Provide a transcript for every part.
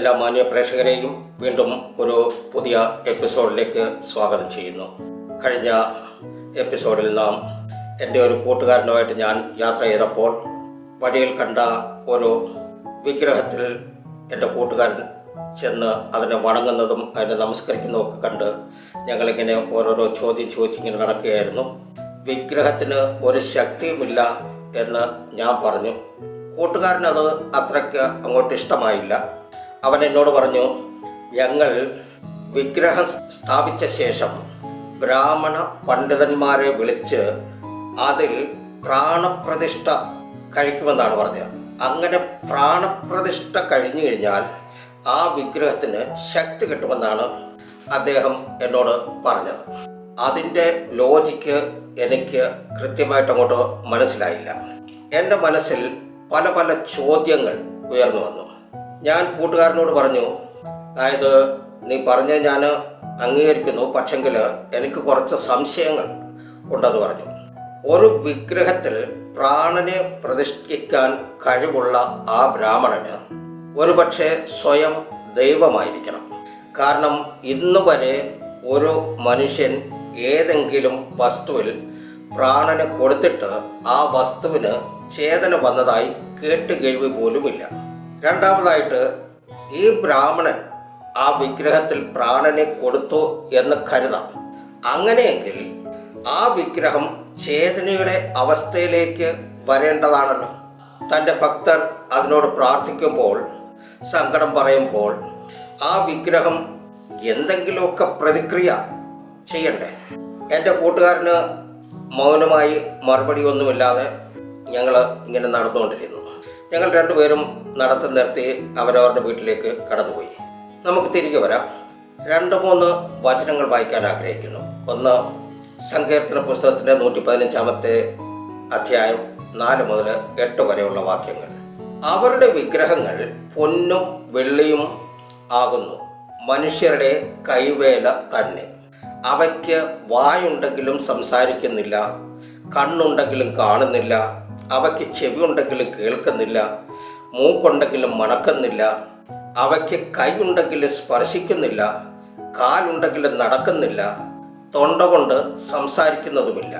എല്ലാ മാന്യ പ്രേക്ഷകരെയും വീണ്ടും ഒരു പുതിയ എപ്പിസോഡിലേക്ക് സ്വാഗതം ചെയ്യുന്നു. കഴിഞ്ഞ എപ്പിസോഡിൽ നാം എന്റെ ഒരു കൂട്ടുകാരനുമായിട്ട് ഞാൻ യാത്ര ചെയ്തപ്പോൾ വഴിയിൽ കണ്ട ഒരു വിഗ്രഹത്തിൽ എന്റെ കൂട്ടുകാരൻ ചെന്ന് അതിനെ വണങ്ങുന്നതും അതിനെ നമസ്കരിക്കുന്നതും ഒക്കെ കണ്ട് ഞങ്ങളിങ്ങനെ ഓരോരോ ചോദ്യം ചോദിച്ചിങ്ങനെ നടക്കുകയായിരുന്നു. വിഗ്രഹത്തിന് ഒരു ശക്തിയുമില്ല എന്ന് ഞാൻ പറഞ്ഞു. കൂട്ടുകാരനത് അത്രയ്ക്ക് അങ്ങോട്ട് ഇഷ്ടമായില്ല. അവൻ എന്നോട് പറഞ്ഞു ഞങ്ങൾ വിഗ്രഹം സ്ഥാപിച്ച ശേഷം ബ്രാഹ്മണ പണ്ഡിതന്മാരെ വിളിച്ച് അതിൽ പ്രാണപ്രതിഷ്ഠ കഴിക്കുമെന്നാണ് പറഞ്ഞത്. അങ്ങനെ പ്രാണപ്രതിഷ്ഠ കഴിഞ്ഞു കഴിഞ്ഞാൽ ആ വിഗ്രഹത്തിന് ശക്തി കിട്ടുമെന്നാണ് അദ്ദേഹം എന്നോട് പറഞ്ഞത്. അതിന്റെ ലോജിക്ക് എനിക്ക് കൃത്യമായിട്ട് അങ്ങോട്ട് മനസ്സിലായില്ല. എന്റെ മനസ്സിൽ പല പല ചോദ്യങ്ങൾ ഉയർന്നു വന്നു. ഞാൻ കൂട്ടുകാരനോട് പറഞ്ഞു അതായത് നീ പറഞ്ഞ ഞാൻ അംഗീകരിക്കുന്നു പക്ഷെങ്കിൽ എനിക്ക് കുറച്ച് സംശയങ്ങൾ ഉണ്ടെന്ന് പറഞ്ഞു. ഒരു വിഗ്രഹത്തിൽ പ്രാണനെ പ്രതിഷ്ഠിക്കാൻ കഴിവുള്ള ആ ബ്രാഹ്മണന് ഒരുപക്ഷെ സ്വയം ദൈവമായിരിക്കണം. കാരണം ഇന്ന് വരെ ഒരു മനുഷ്യൻ ഏതെങ്കിലും വസ്തുവിൽ പ്രാണന് കൊടുത്തിട്ട് ആ വസ്തുവിന് ചേതന വന്നതായി കേട്ടുകേഴ്വി പോലുമില്ല. രണ്ടാമതായിട്ട് ഈ ബ്രാഹ്മണൻ ആ വിഗ്രഹത്തിൽ പ്രാണനെ കൊടുത്തു എന്ന് കരുതാം. അങ്ങനെയെങ്കിൽ ആ വിഗ്രഹം ചേതനയുടെ അവസ്ഥയിലേക്ക് വരേണ്ടതാണല്ലോ. തന്റെ ഭക്തർ അതിനോട് പ്രാർത്ഥിക്കുമ്പോൾ സങ്കടം പറയുമ്പോൾ ആ വിഗ്രഹം എന്തെങ്കിലുമൊക്കെ പ്രതിക്രിയ ചെയ്യണ്ടേ? എന്റെ കൂട്ടുകാരന് മൗനമായി മറുപടി ഒന്നുമില്ലാതെ ഞങ്ങൾ ഇങ്ങനെ നടന്നുകൊണ്ടിരുന്നു ഞങ്ങൾ രണ്ടുപേരും നടത്തം നിർത്തി അവരവരുടെ വീട്ടിലേക്ക് കടന്നുപോയി. നമുക്ക് തിരികെ വരാം. രണ്ട് മൂന്ന് വചനങ്ങൾ വായിക്കാൻ ആഗ്രഹിക്കുന്നു. ഒന്ന് സങ്കീർത്തന പുസ്തകത്തിന്റെ നൂറ്റി പതിനഞ്ചാമത്തെ അധ്യായം നാല് മുതൽ എട്ട് വരെയുള്ള വാക്യങ്ങൾ. അവരുടെ വിഗ്രഹങ്ങൾ പൊന്നും വെള്ളിയും ആകുന്നു. മനുഷ്യരുടെ കൈവേല തന്നെ. അവയ്ക്ക് വായുണ്ടെങ്കിലും സംസാരിക്കുന്നില്ല കണ്ണുണ്ടെങ്കിലും കാണുന്നില്ല അവയ്ക്ക് ചെവി ഉണ്ടെങ്കിലും കേൾക്കുന്നില്ല മൂക്കുണ്ടെങ്കിലും മണക്കുന്നില്ല അവയ്ക്ക് കൈ ഉണ്ടെങ്കിലും സ്പർശിക്കുന്നില്ല കാലുണ്ടെങ്കിലും നടക്കുന്നില്ല തൊണ്ട കൊണ്ട് സംസാരിക്കുന്നതുമില്ല.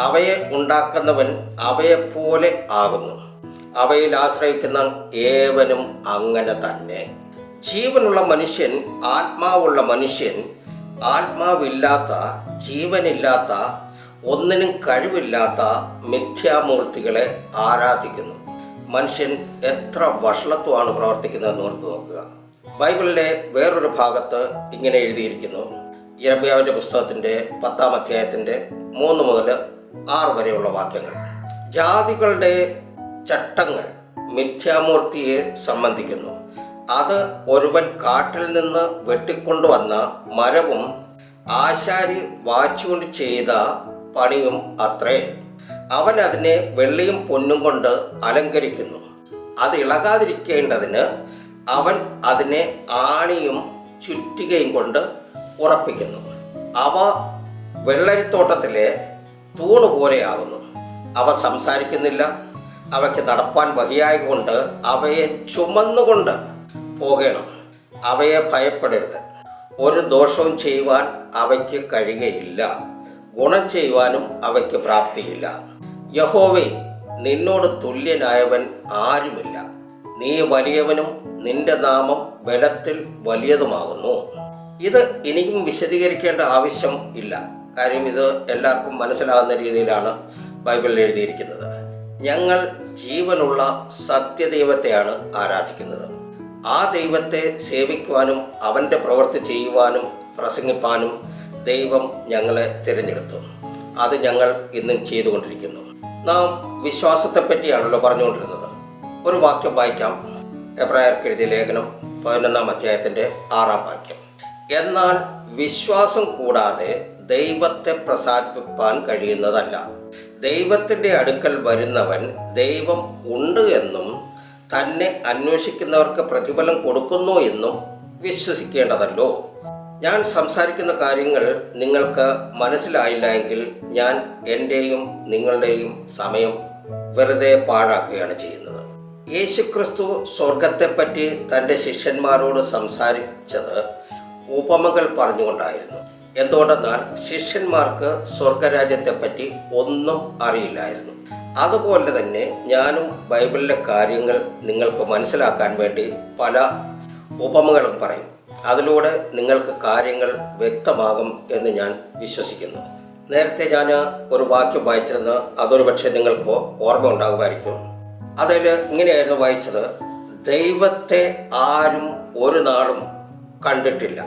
അവയെ ഉണ്ടാക്കുന്നവൻ അവയെപ്പോലെ ആകുന്നു. അവയിൽ ആശ്രയിക്കുന്ന ഏവനും അങ്ങനെ തന്നെ. ജീവനുള്ള മനുഷ്യൻ ആത്മാവുള്ള മനുഷ്യൻ ആത്മാവില്ലാത്ത ജീവനില്ലാത്ത ഒന്നിനും കഴിവില്ലാത്ത മിഥ്യാമൂർത്തികളെ ആരാധിക്കുന്നു. മനുഷ്യൻ എത്ര വഷളത്വമാണ് പ്രവർത്തിക്കുന്നതെന്ന് ഓർത്ത് നോക്കുക. ബൈബിളിലെ വേറൊരു ഭാഗത്ത് ഇങ്ങനെ എഴുതിയിരിക്കുന്നു. ഇരമ്യാവിന്റെ പുസ്തകത്തിന്റെ പത്താം അധ്യായത്തിന്റെ മൂന്ന് മുതൽ ആറ് വരെയുള്ള വാക്യങ്ങൾ. ജാതികളുടെ ചട്ടങ്ങൾ മിഥ്യാമൂർത്തിയെ സംബന്ധിക്കുന്നു. അത് ഒരുവൻ കാട്ടിൽ നിന്ന് വെട്ടിക്കൊണ്ടുവന്ന മരവും ആശാരി വാച്ചുകൊണ്ട് ചെയ്ത പണിയും അത്രേ. അവൻ അതിനെ വെള്ളിയും പൊന്നും കൊണ്ട് അലങ്കരിക്കുന്നു. അത് ഇളകാതിരിക്കേണ്ടതിന് അവൻ അതിനെ ആണിയും ചുറ്റികയും കൊണ്ട് ഉറപ്പിക്കുന്നു. അവ വെള്ളരിത്തോട്ടത്തിലെ തൂണ് പോലെയാകുന്നു. അവ സംസാരിക്കുന്നില്ല. അവയ്ക്ക് നടപ്പാൻ വഹിയായകൊണ്ട് അവയെ ചുമന്നുകൊണ്ട് പോകണം. അവയെ ഭയപ്പെടരുത്. ഒരു ദോഷവും ചെയ്യുവാൻ അവയ്ക്ക് കഴിയുകയില്ല. ഗുണം ചെയ്യുവാനും അവയ്ക്ക് പ്രാപ്തിയില്ല. യഹോവേ നിന്നോട് തുല്യനായവൻ ആരുമില്ല. നീ വലിയവനും നിന്റെ നാമം ബലത്തിൽ വലിയതുമാകുന്നു. ഇത് ഇനിയും വിശദീകരിക്കേണ്ട ആവശ്യം ഇല്ല. കാര്യം ഇത് എല്ലാവർക്കും മനസ്സിലാകുന്ന രീതിയിലാണ് ബൈബിളിൽ എഴുതിയിരിക്കുന്നത്. ഞങ്ങൾ ജീവനുള്ള സത്യദൈവത്തെയാണ് ആരാധിക്കുന്നത്. ആ ദൈവത്തെ സേവിക്കുവാനും അവന്റെ പ്രവൃത്തി ചെയ്യുവാനും പ്രസംഗിപ്പാനും ദൈവം ഞങ്ങളെ തിരഞ്ഞെടുത്തു. അത് ഞങ്ങൾ ഇന്നും ചെയ്തുകൊണ്ടിരിക്കുന്നു. നാം വിശ്വാസത്തെ പറ്റിയാണല്ലോ പറഞ്ഞുകൊണ്ടിരുന്നത്. ഒരു വാക്യം വായിക്കാം. എബ്രായർക്ക് എഴുതിയ ലേഖനം പതിനൊന്നാം അധ്യായത്തിന്റെ ആറാം വാക്യം. എന്നാൽ വിശ്വാസം കൂടാതെ ദൈവത്തെ പ്രസാദിപ്പാൻ കഴിയുന്നതല്ല. ദൈവത്തിന്റെ അടുക്കൽ വരുന്നവൻ ദൈവം ഉണ്ട് എന്നും തന്നെ അന്വേഷിക്കുന്നവർക്ക് പ്രതിഫലം കൊടുക്കുന്നു എന്നും വിശ്വസിക്കേണ്ടതല്ലോ. ഞാൻ സംസാരിക്കുന്ന കാര്യങ്ങൾ നിങ്ങൾക്ക് മനസ്സിലായില്ല എങ്കിൽ ഞാൻ എന്റെയും നിങ്ങളുടെയും സമയം വെറുതെ പാഴാക്കുകയാണ് ചെയ്യുന്നത്. യേശുക്രിസ്തു സ്വർഗത്തെപ്പറ്റി തന്റെ ശിഷ്യന്മാരോട് സംസാരിച്ചത് ഉപമകൾ പറഞ്ഞുകൊണ്ടായിരുന്നു. എന്തുകൊണ്ടെന്നാൽ ശിഷ്യന്മാർക്ക് സ്വർഗരാജ്യത്തെപ്പറ്റി ഒന്നും അറിയില്ലായിരുന്നു. അതുപോലെ തന്നെ ഞാനും ബൈബിളിലെ കാര്യങ്ങൾ നിങ്ങൾക്ക് മനസ്സിലാക്കാൻ വേണ്ടി പല ഉപമകളും പറയും. അതിലൂടെ നിങ്ങൾക്ക് കാര്യങ്ങൾ വ്യക്തമാകും എന്ന് ഞാൻ വിശ്വസിക്കുന്നു. നേരത്തെ ഞാൻ ഒരു വാക്യം വായിച്ചിരുന്നു അതൊരു പക്ഷേ നിങ്ങൾക്ക് ഓർമ്മ ഉണ്ടാകുമായിരിക്കും. അതിൽ ഇങ്ങനെയായിരുന്നു വായിച്ചത് ദൈവത്തെ ആരും ഒരു നാളും കണ്ടിട്ടില്ല.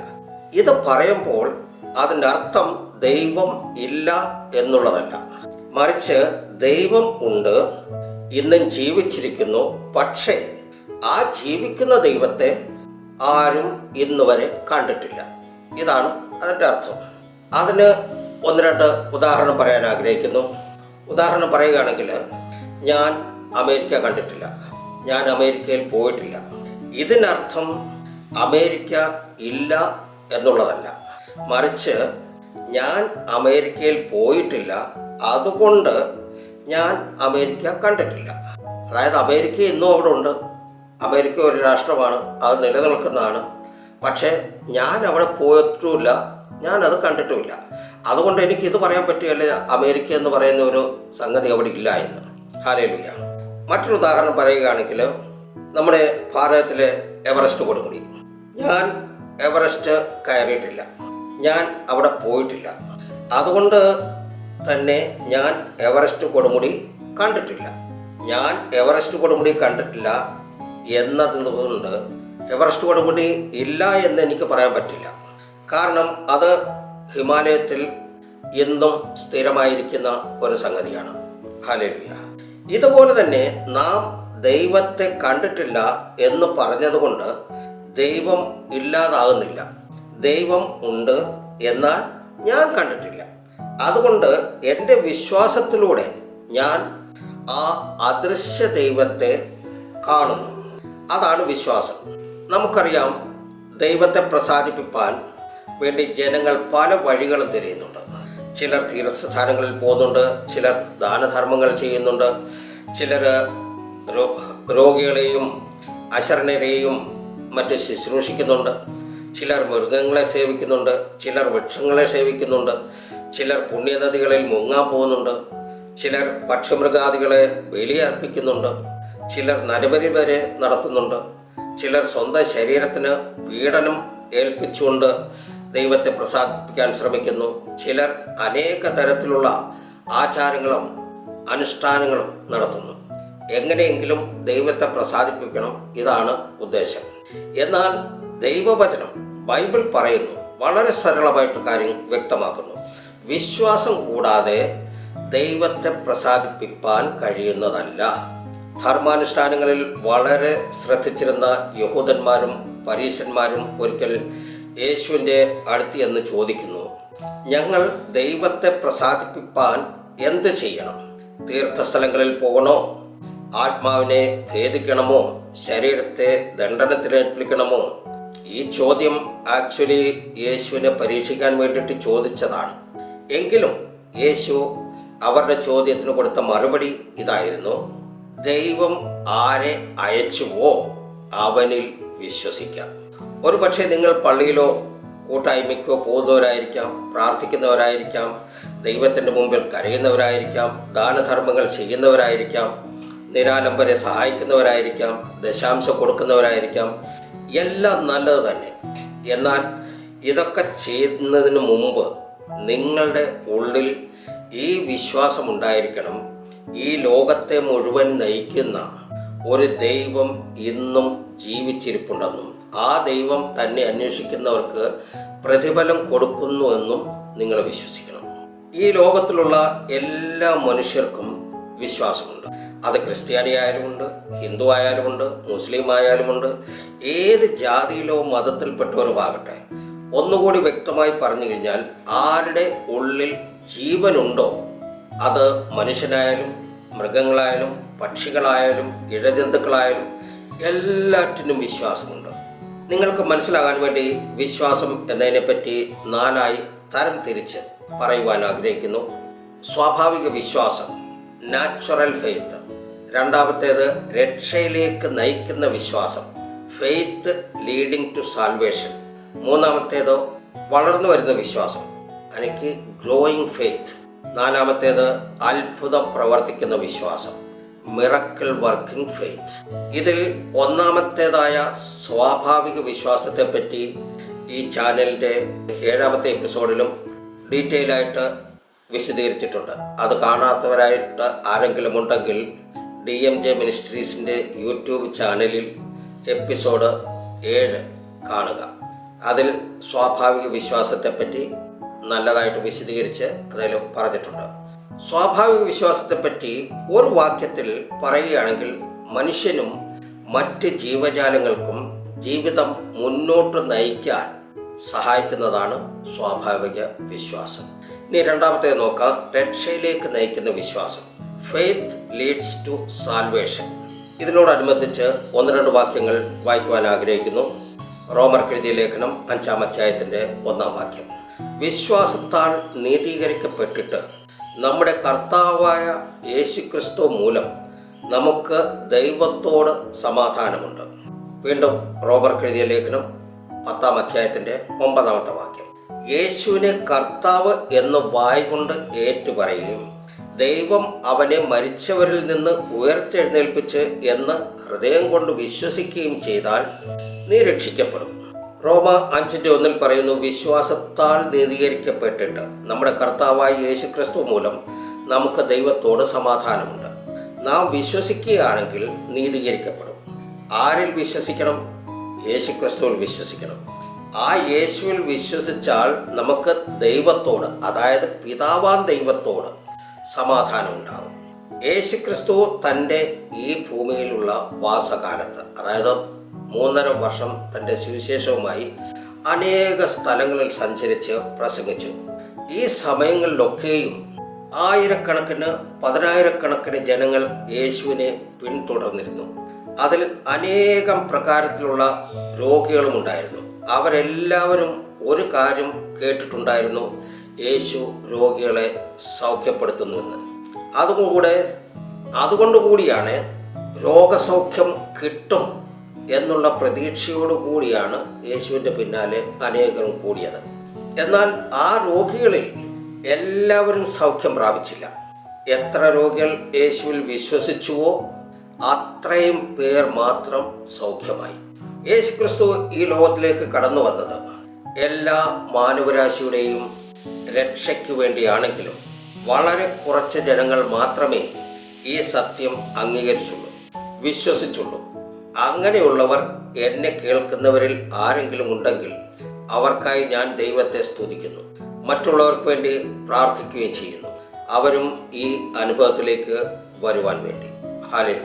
ഇത് പറയുമ്പോൾ അതിന്റെ അർത്ഥം ദൈവം ഇല്ല എന്നുള്ളതല്ല. മറിച്ച് ദൈവം ഉണ്ട് ഇന്നും ജീവിച്ചിരിക്കുന്നു പക്ഷേ ആ ജീവിക്കുന്ന ദൈവത്തെ ആരും ഇന്നുവരെ കണ്ടിട്ടില്ല. ഇതാണ് അതിന്റെ അർത്ഥം. അതിന് ഒന്ന് രണ്ട് ഉദാഹരണം പറയാൻ ആഗ്രഹിക്കുന്നു. ഉദാഹരണം പറയുകയാണെങ്കിൽ ഞാൻ അമേരിക്ക കണ്ടിട്ടില്ല. ഞാൻ അമേരിക്കയിൽ പോയിട്ടില്ല. ഇതിനർത്ഥം അമേരിക്ക ഇല്ല എന്നുള്ളതല്ല. മറിച്ച് ഞാൻ അമേരിക്കയിൽ പോയിട്ടില്ല. അതുകൊണ്ട് ഞാൻ അമേരിക്ക കണ്ടിട്ടില്ല. അതായത് അമേരിക്ക ഇന്നും അവിടെ ഉണ്ട്. അമേരിക്ക ഒരു രാഷ്ട്രമാണ് അത് നിലനിൽക്കുന്നതാണ്. പക്ഷേ ഞാൻ അവിടെ പോയിട്ടുമില്ല. ഞാൻ അത് കണ്ടിട്ടുമില്ല. അതുകൊണ്ട് എനിക്ക് ഇത് പറയാൻ പറ്റുകയല്ല? അമേരിക്ക എന്ന് പറയുന്ന ഒരു സംഗതി അവിടെ ഇല്ല എന്ന്. ഹാലേലുയ. മറ്റൊരു ഉദാഹരണം പറയുകയാണെങ്കിൽ നമ്മുടെ ഭാരതത്തിലെ എവറസ്റ്റ് കൊടുമുടി. ഞാൻ എവറസ്റ്റ് കയറിയിട്ടില്ല. ഞാൻ അവിടെ പോയിട്ടില്ല. അതുകൊണ്ട് തന്നെ ഞാൻ എവറസ്റ്റ് കൊടുമുടി കണ്ടിട്ടില്ല. ഞാൻ എവറസ്റ്റ് കൊടുമുടി കണ്ടിട്ടില്ല. എന്നതുകൊണ്ട് എവറസ്റ്റ് കൊടുമുടി ഇല്ല എന്ന് എനിക്ക് പറയാൻ പറ്റില്ല. കാരണം അത് ഹിമാലയത്തിൽ എന്നും സ്ഥിരമായിരിക്കുന്ന ഒരു സംഗതിയാണ്. ഹാലേലുയ ഇതുപോലെ തന്നെ നാം ദൈവത്തെ കണ്ടിട്ടില്ല എന്ന് പറഞ്ഞതുകൊണ്ട് ദൈവം ഇല്ലാതാകുന്നില്ല. ദൈവം ഉണ്ട് എന്നാൽ ഞാൻ കണ്ടിട്ടില്ല. അതുകൊണ്ട് എന്റെ വിശ്വാസത്തിലൂടെ ഞാൻ ആ അദൃശ്യ ദൈവത്തെ കാണുന്നു. അതാണ് വിശ്വാസം. നമുക്കറിയാം ദൈവത്തെ പ്രസാദിപ്പിക്കാൻ വേണ്ടി ജനങ്ങൾ പല വഴികളും തിരയുന്നുണ്ട്. ചിലർ തീർത്ഥസ്ഥാനങ്ങളിൽ പോകുന്നുണ്ട് ചിലർ ദാനധർമ്മങ്ങൾ ചെയ്യുന്നുണ്ട് ചിലർ രോഗികളെയും അശരണരെയും മറ്റ് ശുശ്രൂഷിക്കുന്നുണ്ട് ചിലർ മൃഗങ്ങളെ സേവിക്കുന്നുണ്ട് ചിലർ വൃക്ഷങ്ങളെ സേവിക്കുന്നുണ്ട് ചിലർ പുണ്യനദികളിൽ മുങ്ങാൻ പോകുന്നുണ്ട് ചിലർ പക്ഷിമൃഗാദികളെ ബലിയർപ്പിക്കുന്നുണ്ട്. ചിലർ നരബലി വരെ നടത്തുന്നുണ്ട്. ചിലർ സ്വന്തം ശരീരത്തിന് പീഡനം ഏൽപ്പിച്ചുകൊണ്ട് ദൈവത്തെ പ്രസാദിപ്പിക്കാൻ ശ്രമിക്കുന്നു. ചിലർ അനേക തരത്തിലുള്ള ആചാരങ്ങളും അനുഷ്ഠാനങ്ങളും നടത്തുന്നു. എങ്ങനെയെങ്കിലും ദൈവത്തെ പ്രസാദിപ്പിക്കണം ഇതാണ് ഉദ്ദേശം. എന്നാൽ ദൈവവചനം ബൈബിൾ പറയുന്നു. വളരെ സരളമായിട്ട് കാര്യം വ്യക്തമാക്കുന്നു. വിശ്വാസം കൂടാതെ ദൈവത്തെ പ്രസാദിപ്പിക്കാൻ കഴിയുന്നതല്ല. ധർമാനുഷ്ഠാനങ്ങളിൽ വളരെ ശ്രദ്ധിച്ചിരുന്ന യഹൂദന്മാരും പരീശന്മാരും ഒരിക്കൽ യേശുവിന്റെ അടുത്ത് എന്ന് ചോദിക്കുന്നു ഞങ്ങൾ ദൈവത്തെ പ്രസാദിപ്പിപ്പാൻ എന്ത് ചെയ്യണം? തീർത്ഥസ്ഥലങ്ങളിൽ പോകണോ? ആത്മാവിനെ ഭേദിക്കണമോ? ശരീരത്തെ ദണ്ഡനത്തിലേൽപ്പിക്കണമോ ഈ ചോദ്യം ആക്ച്വലി യേശുവിനെ പരീക്ഷിക്കാൻ വേണ്ടിയിട്ട് ചോദിച്ചതാണ്. എങ്കിലും യേശു അവരുടെ ചോദ്യത്തിന് കൊടുത്ത മറുപടി ഇതായിരുന്നു. ദൈവം ആരെ അയച്ചുവോ അവനിൽ വിശ്വസിക്കാം. ഒരു പക്ഷേ നിങ്ങൾ പള്ളിയിലോ കൂട്ടായ്മയ്ക്കോ പോകുന്നവരായിരിക്കാം പ്രാർത്ഥിക്കുന്നവരായിരിക്കാം ദൈവത്തിന്റെ മുമ്പിൽ കരയുന്നവരായിരിക്കാം ദാനധർമ്മങ്ങൾ ചെയ്യുന്നവരായിരിക്കാം നിരാലംബരെ സഹായിക്കുന്നവരായിരിക്കാം ദശാംശം കൊടുക്കുന്നവരായിരിക്കാം എല്ലാം നല്ലത് തന്നെ. എന്നാൽ ഇതൊക്കെ ചെയ്യുന്നതിന് മുമ്പ് നിങ്ങളുടെ ഉള്ളിൽ ഈ വിശ്വാസം ഉണ്ടായിരിക്കണം. ഈ ലോകത്തെ മുഴുവൻ നയിക്കുന്ന ഒരു ദൈവം ഇന്നും ജീവിച്ചിരിപ്പുണ്ടെന്നും ആ ദൈവം തന്നെ അന്വേഷിക്കുന്നവർക്ക് പ്രതിഫലം കൊടുക്കുന്നുവെന്നും നിങ്ങൾ വിശ്വസിക്കണം. ഈ ലോകത്തിലുള്ള എല്ലാ മനുഷ്യർക്കും വിശ്വാസമുണ്ട്. അത് ക്രിസ്ത്യാനി ആയാലുമുണ്ട് ഹിന്ദു ആയാലുമുണ്ട് മുസ്ലിം ആയാലുമുണ്ട് ഏത് ജാതിയിലോ മതത്തിൽപ്പെട്ടവരുമാകട്ടെ. ഒന്നുകൂടി വ്യക്തമായി പറഞ്ഞു കഴിഞ്ഞാൽ ആരുടെ ഉള്ളിൽ ജീവനുണ്ടോ അത് മനുഷ്യനായാലും മൃഗങ്ങളായാലും പക്ഷികളായാലും ഇഴജന്തുക്കളായാലും എല്ലാറ്റിനും വിശ്വാസമുണ്ട്. നിങ്ങൾക്ക് മനസ്സിലാകാൻ വേണ്ടി വിശ്വാസം എന്നതിനെപ്പറ്റി നാലായി തരം തിരിച്ച് പറയുവാൻ ആഗ്രഹിക്കുന്നു. സ്വാഭാവിക വിശ്വാസം നാച്ചുറൽ ഫെയ്ത്ത് രണ്ടാമത്തേത് രക്ഷയിലേക്ക് നയിക്കുന്ന വിശ്വാസം ഫെയ്ത്ത് ലീഡിങ് ടു സാൽവേഷൻ മൂന്നാമത്തേതോ വളർന്നു വരുന്ന വിശ്വാസം അല്ലെങ്കിൽ ഗ്രോയിങ് ഫെയ്ത്ത് നാലാമത്തേത് അത്ഭുതം പ്രവർത്തിക്കുന്ന വിശ്വാസം. മിറക്കിൾ വർക്കിംഗ് ഫെയ്ത്ത് ഇതിൽ ഒന്നാമത്തേതായ സ്വാഭാവിക വിശ്വാസത്തെ പറ്റി ഈ ചാനലിന്റെ ഏഴാമത്തെ എപ്പിസോഡിലും ഡീറ്റെയിൽ ആയിട്ട് വിശദീകരിച്ചിട്ടുണ്ട്. അത് കാണാത്തവരായിട്ട് ആരെങ്കിലും ഉണ്ടെങ്കിൽ ഡി എം ജെ മിനിസ്ട്രീസിന്റെ യൂട്യൂബ് ചാനലിൽ എപ്പിസോഡ് ഏഴ് കാണുക. അതിൽ സ്വാഭാവിക വിശ്വാസത്തെപ്പറ്റി നല്ലതായിട്ട് വിശദീകരിച്ച് അതേലും പറഞ്ഞിട്ടുണ്ട്. സ്വാഭാവിക വിശ്വാസത്തെപ്പറ്റി ഒരു വാക്യത്തിൽ പറയുകയാണെങ്കിൽ മനുഷ്യനും മറ്റ് ജീവജാലങ്ങൾക്കും ജീവിതം മുന്നോട്ട് നയിക്കാൻ സഹായിക്കുന്നതാണ് സ്വാഭാവിക വിശ്വാസം. ഇനി രണ്ടാമത്തേത് നോക്കാം. രക്ഷയിലേക്ക് നയിക്കുന്ന വിശ്വാസം. ഫെയ്ത്ത് ലീഡ്സ് ടു സാൽവേഷൻ ഇതിനോടനുബന്ധിച്ച് ഒന്ന് രണ്ട് വാക്യങ്ങൾ വായിക്കുവാൻ ആഗ്രഹിക്കുന്നു. റോമർ എഴുതിയ ലേഖനം അഞ്ചാം അധ്യായത്തിന്റെ ഒന്നാം വാക്യം. വിശ്വാസത്താൽ നീതീകരിക്കപ്പെട്ടിട്ട് നമ്മുടെ കർത്താവായ യേശുക്രിസ്തു മൂലം നമുക്ക് ദൈവത്തോട് സമാധാനമുണ്ട്. വീണ്ടും റോബർട്ട് എഴുതിയ ലേഖനം പത്താം അധ്യായത്തിന്റെ ഒമ്പതാമത്തെ വാക്യം. യേശുവിനെ കർത്താവ് എന്ന് വായ് കൊണ്ട് ഏറ്റുപറയുകയും ദൈവം അവനെ മരിച്ചവരിൽ നിന്ന് ഉയർത്തെഴുന്നേൽപ്പിച്ച് എന്ന് ഹൃദയം കൊണ്ട് വിശ്വസിക്കുകയും ചെയ്താൽ നീ രക്ഷിക്കപ്പെടും. റോമ അഞ്ചിന്റെ ഒന്നിൽ പറയുന്നു വിശ്വാസത്താൽ നീതീകരിക്കപ്പെട്ടിട്ട് നമ്മുടെ കർത്താവായ യേശു ക്രിസ്തു മൂലം നമുക്ക് ദൈവത്തോട് സമാധാനമുണ്ട്. നാം വിശ്വസിക്കുകയാണെങ്കിൽ നീതീകരിക്കപ്പെടും. ആരിൽ വിശ്വസിക്കണം? യേശു ക്രിസ്തുവിൽ വിശ്വസിക്കണം. ആ യേശുവിൽ വിശ്വസിച്ചാൽ നമുക്ക് ദൈവത്തോട് അതായത് പിതാവാൻ ദൈവത്തോട് സമാധാനം ഉണ്ടാകും യേശു ക്രിസ്തു തന്റെ ഈ ഭൂമിയിലുള്ള വാസകാലത്ത് അതായത് മൂന്നര വർഷം തന്റെ സുവിശേഷവുമായി അനേക സ്ഥലങ്ങളിൽ സഞ്ചരിച്ച് പ്രസംഗിച്ചു. ഈ സമയങ്ങളിലൊക്കെയും ആയിരക്കണക്കിന് പതിനായിരക്കണക്കിന് ജനങ്ങൾ യേശുവിനെ പിന്തുടർന്നിരുന്നു. അതിൽ അനേകം പ്രകാരത്തിലുള്ള രോഗികളും ഉണ്ടായിരുന്നു അവരെല്ലാവരും ഒരു കാര്യം കേട്ടിട്ടുണ്ടായിരുന്നു യേശു രോഗികളെ സൗഖ്യപ്പെടുത്തുന്നുവെന്ന്. അതുകൂടെ അതുകൊണ്ടുകൂടിയാണ് രോഗസൗഖ്യം കിട്ടും എന്നുള്ള പ്രതീക്ഷയോടു കൂടിയാണ് യേശുവിന്റെ പിന്നാലെ അനേകം കൂടിയത്. എന്നാൽ ആ രോഗികളിൽ എല്ലാവരും സൗഖ്യം പ്രാപിച്ചില്ല. എത്ര രോഗികൾ യേശുവിൽ വിശ്വസിച്ചുവോ അത്രയും പേർ മാത്രം സൗഖ്യമായി. യേശു ക്രിസ്തു ഈ ലോകത്തിലേക്ക് കടന്നു വന്നത് എല്ലാ മാനവരാശിയുടെയും രക്ഷയ്ക്ക് വേണ്ടിയാണെങ്കിലും വളരെ കുറച്ച് ജനങ്ങൾ മാത്രമേ ഈ സത്യം അംഗീകരിച്ചുള്ളൂ വിശ്വസിച്ചുള്ളൂ. അങ്ങനെയുള്ളവർ എന്നെ കേൾക്കുന്നവരിൽ ആരെങ്കിലും ഉണ്ടെങ്കിൽ അവർക്കായി ഞാൻ ദൈവത്തെ സ്തുതിക്കുന്നു. മറ്റുള്ളവർക്ക് വേണ്ടി പ്രാർത്ഥിക്കുകയും ചെയ്യുന്നു. അവരും ഈ അനുഭവത്തിലേക്ക് വരുവാൻ വേണ്ടി. ഹാലിയ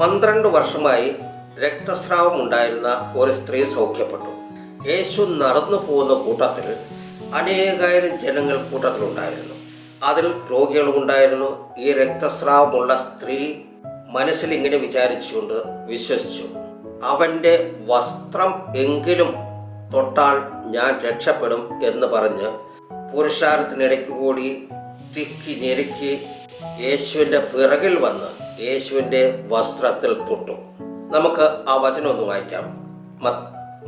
പന്ത്രണ്ട് വർഷമായി രക്തസ്രാവം ഉണ്ടായിരുന്ന ഒരു സ്ത്രീ സൗഖ്യപ്പെട്ടു. യേശു നടന്നു പോകുന്ന കൂട്ടത്തിൽ അനേകായിരം ജനങ്ങൾ കൂട്ടത്തിലുണ്ടായിരുന്നു. അതിൽ രോഗികളുമുണ്ടായിരുന്നു. ഈ രക്തസ്രാവമുള്ള സ്ത്രീ മനസ്സിൽ ഇങ്ങനെ വിചാരിച്ചുകൊണ്ട് വിശ്വസിച്ചു. അവന്റെ വസ്ത്രം എങ്കിലും തൊട്ടാൽ ഞാൻ രക്ഷപ്പെടും എന്ന് പറഞ്ഞ് പുരുഷാരത്തിനിടയ്ക്ക് കൂടി തിക്കി ഞെരുക്കി യേശുവിന്റെ പിറകിൽ വന്ന് യേശുവിന്റെ വസ്ത്രത്തിൽ തൊട്ടു. നമുക്ക് ആ വചനം ഒന്ന് വായിക്കാം.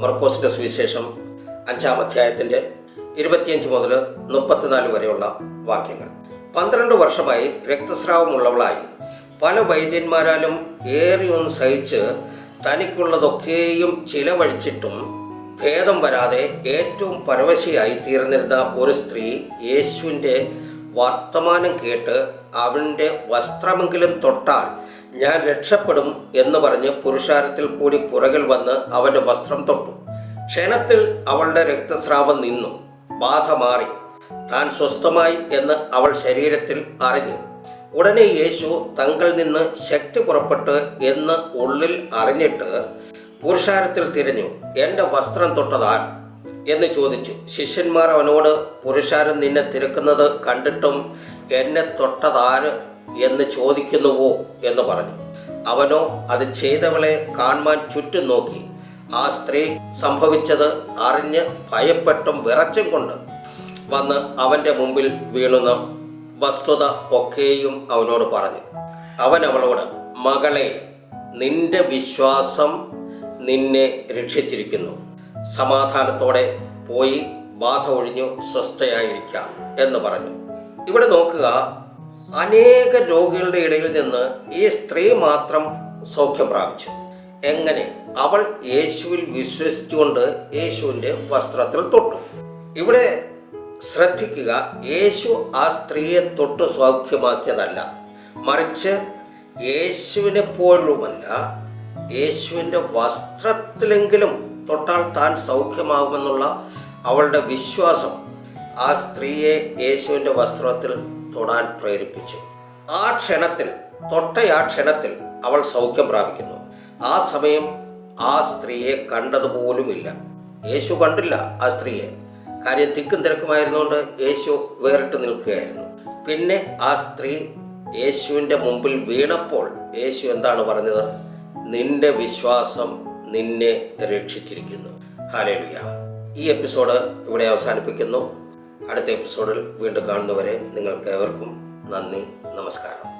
മർക്കോസിന്റെ സുവിശേഷം അഞ്ചാം അധ്യായത്തിന്റെ ഇരുപത്തിയഞ്ച് മുതൽ മുപ്പത്തിനാല് വരെയുള്ള വാക്യങ്ങൾ. പന്ത്രണ്ട് വർഷമായി രക്തസ്രാവമുള്ളവളായി. പല വൈദ്യന്മാരാലും ഏറിയൊന്ന് സഹിച്ച് തനിക്കുള്ളതൊക്കെയും ചിലവഴിച്ചിട്ടും ഭേദം വരാതെ ഏറ്റവും പരവശയായി തീർന്നിരുന്ന ഒരു സ്ത്രീ യേശുവിന്റെ വർത്തമാനം കേട്ട് അവന്റെ വസ്ത്രമെങ്കിലും തൊട്ടാൽ ഞാൻ രക്ഷപ്പെടും എന്ന് പറഞ്ഞ് പുരുഷാരത്തിൽ കൂടി പുറകിൽ വന്ന് അവന്റെ വസ്ത്രം തൊട്ടു. ക്ഷണത്തിൽ അവളുടെ രക്തസ്രാവം നിന്നു. ബാധ മാറി. താൻ സ്വസ്ഥമായി എന്ന് അവൾ ശരീരത്തിൽ അറിഞ്ഞു. ഉടനെ യേശു തങ്ങൾ നിന്ന് ശക്തി പുറപ്പെട്ട് എന്ന് ഉള്ളിൽ അറിഞ്ഞിട്ട് പുരുഷാരത്തിൽ തിരഞ്ഞു. എന്റെ വസ്ത്രം തൊട്ടതാർ എന്ന് ചോദിച്ചു. ശിഷ്യന്മാർ അവനോട് പുരുഷാരം നിന്നെ തിരക്കുന്നത് കണ്ടിട്ടും എന്നെ തൊട്ടതാര് എന്ന് ചോദിക്കുന്നുവോ? എന്ന് പറഞ്ഞു. അവനോ അത് ചെയ്തവളെ കാണുവാൻ ചുറ്റും നോക്കി. ആ സ്ത്രീ സംഭവിച്ചത് അറിഞ്ഞ് ഭയപ്പെട്ടും വിറച്ചും കൊണ്ട് വന്ന് അവന്റെ മുമ്പിൽ വീണുന്ന വസ്തുത ഒക്കെയും അവനോട് പറഞ്ഞു. അവൻ അവളോട് മകളെ നിന്റെ വിശ്വാസം നിന്നെ രക്ഷിച്ചിരിക്കുന്നു. സമാധാനത്തോടെ പോയി ബാധ ഒഴിഞ്ഞു സ്വസ്ഥയായിരിക്കാം എന്ന് പറഞ്ഞു. ഇവിടെ നോക്കുക അനേക രോഗികളുടെ ഇടയിൽ നിന്ന് ഈ സ്ത്രീ മാത്രം സൗഖ്യം പ്രാപിച്ചു. എങ്ങനെ? അവൾ യേശുവിൽ വിശ്വസിച്ചുകൊണ്ട് യേശുവിന്റെ വസ്ത്രത്തിൽ തൊട്ടു. ഇവിടെ ശ്രദ്ധിക്കുക യേശു ആ സ്ത്രീയെ തൊട്ട് സൗഖ്യമാക്കിയതല്ല. മറിച്ച് യേശുവിനെ പോലുമല്ല യേശുവിന്റെ വസ്ത്രത്തിലെങ്കിലും തൊട്ടാൽ താൻ സൗഖ്യമാകുമെന്നുള്ള അവളുടെ വിശ്വാസം ആ സ്ത്രീയെ യേശുവിന്റെ വസ്ത്രത്തിൽ തൊടാൻ പ്രേരിപ്പിച്ചു. ആ ക്ഷണത്തിൽ തൊട്ട ആ ക്ഷണത്തിൽ അവൾ സൗഖ്യം പ്രാപിക്കുന്നു. ആ സമയം ആ സ്ത്രീയെ കണ്ടതുപോലുമില്ല. യേശു കണ്ടില്ല ആ സ്ത്രീയെ. കാര്യം തിക്കും തിരക്കുമായിരുന്നുകൊണ്ട് യേശു വേറിട്ട് നിൽക്കുകയായിരുന്നു. പിന്നെ ആ സ്ത്രീ യേശുവിന്റെ മുമ്പിൽ വീണപ്പോൾ യേശു എന്താണ് പറഞ്ഞത്? നിന്റെ വിശ്വാസം നിന്നെ രക്ഷിച്ചിരിക്കുന്നു. ഹാലേലുയ ഈ എപ്പിസോഡ് ഇവിടെ അവസാനിപ്പിക്കുന്നു. അടുത്ത എപ്പിസോഡിൽ വീണ്ടും കാണുന്നവരെ നിങ്ങൾക്ക് ഏവർക്കും നന്ദി നമസ്കാരം.